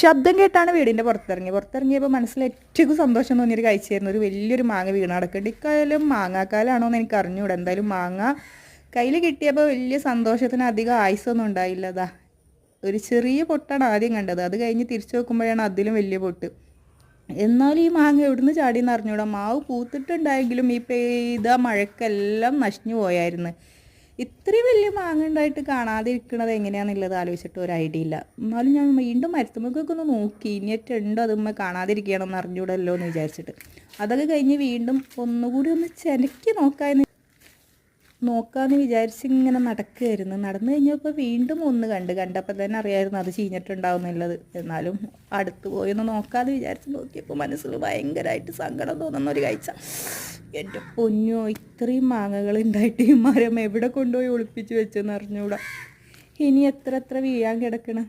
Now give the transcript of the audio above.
ശബ്ദം കേട്ടാണ് വീടിന്റെ പുറത്തിറങ്ങി പുറത്തിറങ്ങിയപ്പോൾ മനസ്സിൽ ഏറ്റവും സന്തോഷം തോന്നിയൊരു കാഴ്ചയായിരുന്നു ഒരു വലിയൊരു മാങ്ങ വീണ് കിടക്കുന്നുണ്ട് ഇക്കാലം മാങ്ങാക്കാലാണോ എന്ന് എനിക്ക് അറിഞ്ഞൂടാ എന്തായാലും മാങ്ങ കയ്യിൽ കിട്ടിയപ്പോൾ വലിയ സന്തോഷത്തിന് അധികം ആയുസൊന്നും ഉണ്ടായില്ല അതാ ഒരു ചെറിയ പൊട്ടാണ് ആദ്യം കണ്ടത്. അത് കഴിഞ്ഞ് തിരിച്ചു നോക്കുമ്പോഴാണ് അതിലും വലിയ പൊട്ട്. എന്നാലും ഈ മാങ്ങ എവിടുന്ന് ചാടിയെന്ന് അറിഞ്ഞൂടാ. മാവ് പൂത്തിട്ടുണ്ടായെങ്കിലും ഈ പെയ്ത മഴക്കെല്ലാം നശിഞ്ഞു പോയായിരുന്നു. ഇത്രയും വലിയ മാങ്ങ ഉണ്ടായിട്ട് കാണാതിരിക്കണത് എങ്ങനെയാണെന്നുള്ളത് ആലോചിച്ചിട്ട് ഒരു ഐഡിയ ഇല്ല. എന്നാലും ഞാൻ വീണ്ടും മരത്തുമ്മക്കൊക്കെ ഒന്ന് നോക്കി ഇനിയിട്ടുണ്ടോ അതുമ്മ കാണാതിരിക്കണം എന്ന് അറിഞ്ഞൂടല്ലോ എന്ന് വിചാരിച്ചിട്ട്. അതൊക്കെ കഴിഞ്ഞ് വീണ്ടും ഒന്നുകൂടി ഒന്ന് ചെനക്കി നോക്കാമെന്ന് നോക്കാമെന്ന് വിചാരിച്ച് ഇങ്ങനെ നടക്കുകയായിരുന്നു നടന്നു കഴിഞ്ഞപ്പോൾ വീണ്ടും ഒന്ന് കണ്ട്. കണ്ടപ്പോൾ തന്നെ അറിയായിരുന്നു അത് ചീഞ്ഞിട്ടുണ്ടാവുന്നുള്ളത് എന്നാലും അടുത്ത് പോയി ഒന്ന് നോക്കാമെന്ന് വിചാരിച്ച് നോക്കിയപ്പോൾ മനസ്സിൽ ഭയങ്കരമായിട്ട് സങ്കടം തോന്നുന്ന ഒരു കാഴ്ച. എന്റെ പൊന്നോ ഇത്രയും മാങ്ങകൾ ഉണ്ടായിട്ട് ഈ മരം എവിടെ കൊണ്ടുപോയി ഒളിപ്പിച്ച് വെച്ചെന്ന് അറിഞ്ഞുകൂടാ ഇനി എത്ര എത്ര വീഴാൻ കിടക്കണം?